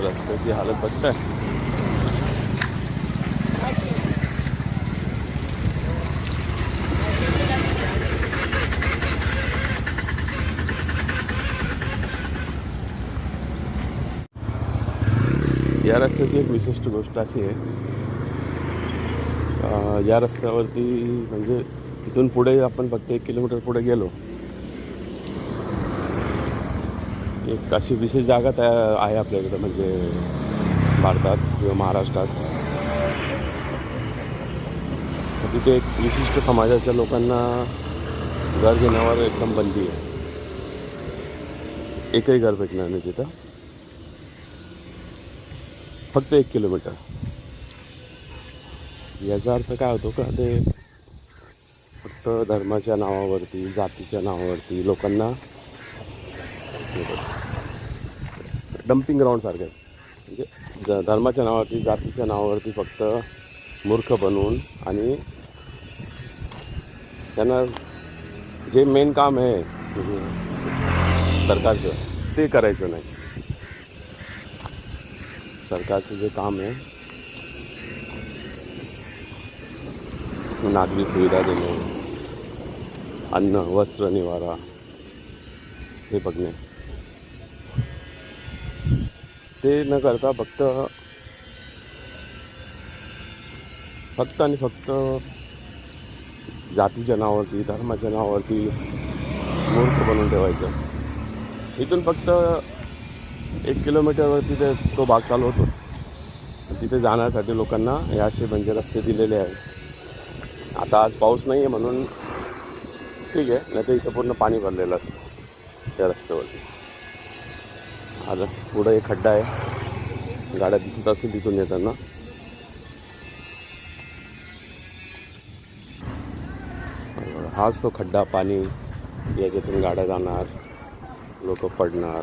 रस्त्याची हालत बघताय. या रस्त्याची एक विशिष्ट गोष्ट अशी आहे. या रस्त्यावरती म्हणजे तिथून पुढे आपण फक्त एक किलोमीटर पुढे गेलो एक अशी विशेष जागा त्या आहे आपल्याकडे म्हणजे भारतात किंवा महाराष्ट्रात. तिथे एक विशिष्ट समाजाच्या लोकांना घर घेण्यावर एकदम बंदी आहे. एकही घर भेटणार नाही तिथं. फक्त एक किलोमीटर. याचा अर्थ काय होतो का ते फक्त धर्माच्या नावावरती जातीच्या नावावरती लोकांना डम्पिंग ग्राउंडसारखं आहे. म्हणजे ज धर्माच्या नावावरती जातीच्या नावावरती फक्त मूर्ख बनवून आणि त्यांना जे मेन काम आहे सरकारचं ते करायचं नाही. सरकारचं जे काम आहे नागरी सुविधा देणे अन्न वस्त्र निवारा हे बघणे. ते न करता फक्त फक्त आणि फक्त जातीच्या नावावरती धर्माच्या नावावरती मूर्त बनवून ठेवायचं. इथून फक्त एक किलोमीटरवरती ते तो भाग चालू होतो. तिथे जाण्यासाठी लोकांना हे असे म्हणजे रस्ते दिलेले आहेत. आता आज पाऊस नाही आहे म्हणून ठीक आहे नाही तर इथं पूर्ण पाणी भरलेलं असतं त्या रस्त्यावरती. आता पुढं एक खड्डा आहे. गाड्या दिसत असतील तिथून येताना. हाच तो खड्डा पाणी याच्यातून गाड्या जाणार लोक पडणार.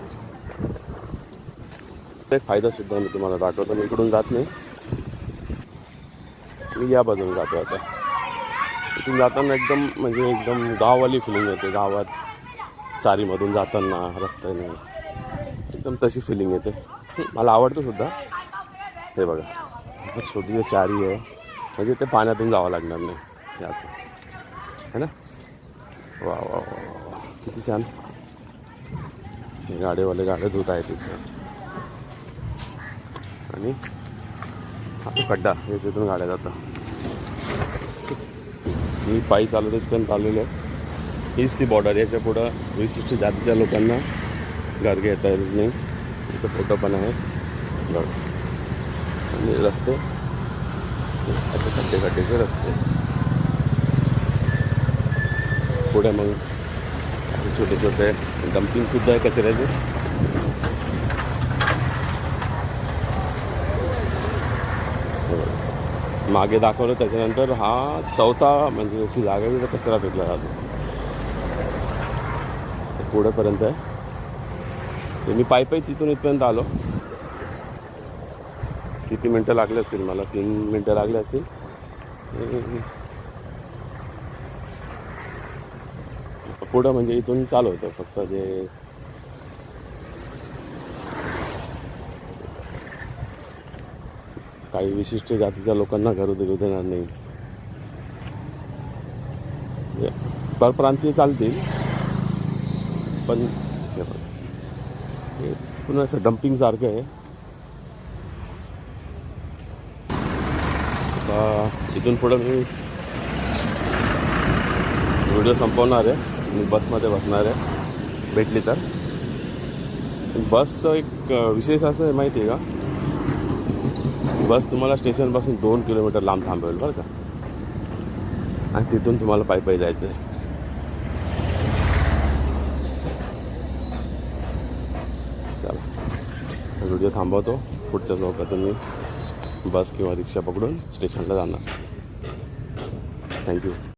एक फायदासुद्धा मी तुम्हाला दाखवतो मी इकडून जात नाही. मी या बाजून जातो आता. इथून जाताना एकदम म्हणजे एकदम गाववाली फिलिंग येते. गावात चारीमधून जाताना रस्त्याने. एकदम तशी फिलिंग येते. मला आवडतं सुद्धा. हे बघा. इथे छोटी चारी आहे. म्हणजे ते पाण्यातून जावं लागणार नाही. हे असं. है ना? वा वा वा वा वा. किती छान. हे गाडीवाले गाड्या धुत आहेत तिथं आणि हा तो तिथून गाड्या जातात. मी पायी चालवत इथपर्यंत आलेलो आहे हीच ती बॉर्डर याच्या पुढं विशिष्ट जातीच्या लोकांना घर घेता येत नाही इथं फोटो पण आहे आणि रस्ते। असे खड्डे खड्डेचे रस्ते। पुढे मग। असे छोटे छोटे डम्पिंगसुद्धा आहे कचऱ्याचे मागे दाखवलं त्याच्यानंतर हा चौथा म्हणजे अशी जागा आहे कचरा फेकला जातो. पुढेपर्यंत आहे. ते मी पायी पायी तिथून इथपर्यंत आलो. किती मिनटं लागले असतील मला? तीन मिनटं लागले असतील. पुढं म्हणजे इथून चालू होतं फक्त जे काही विशिष्ट जातीच्या लोकांना घर देऊ देणार नाही. परप्रांतीय चालतील पण हे पुन्हा असं डम्पिंगसारखं आहे. आता इथून पुढं मी व्हिडिओ संपवणार आहे. मी बसमध्ये बसणार आहे. भेटली तर. बसचं एक विशेष असं आहे माहिती आहे का? बस तुम्हाला स्टेशनपासून दोन किलोमीटर लांब थांबवेल बरं का. आणि तिथून तुम्हाला पायी पायी जायचं आहे चला व्हिडिओ थांबवतो. पुढच्या चौकातून मी बस किंवा रिक्षा पकडून स्टेशनला जाणार. थँक्यू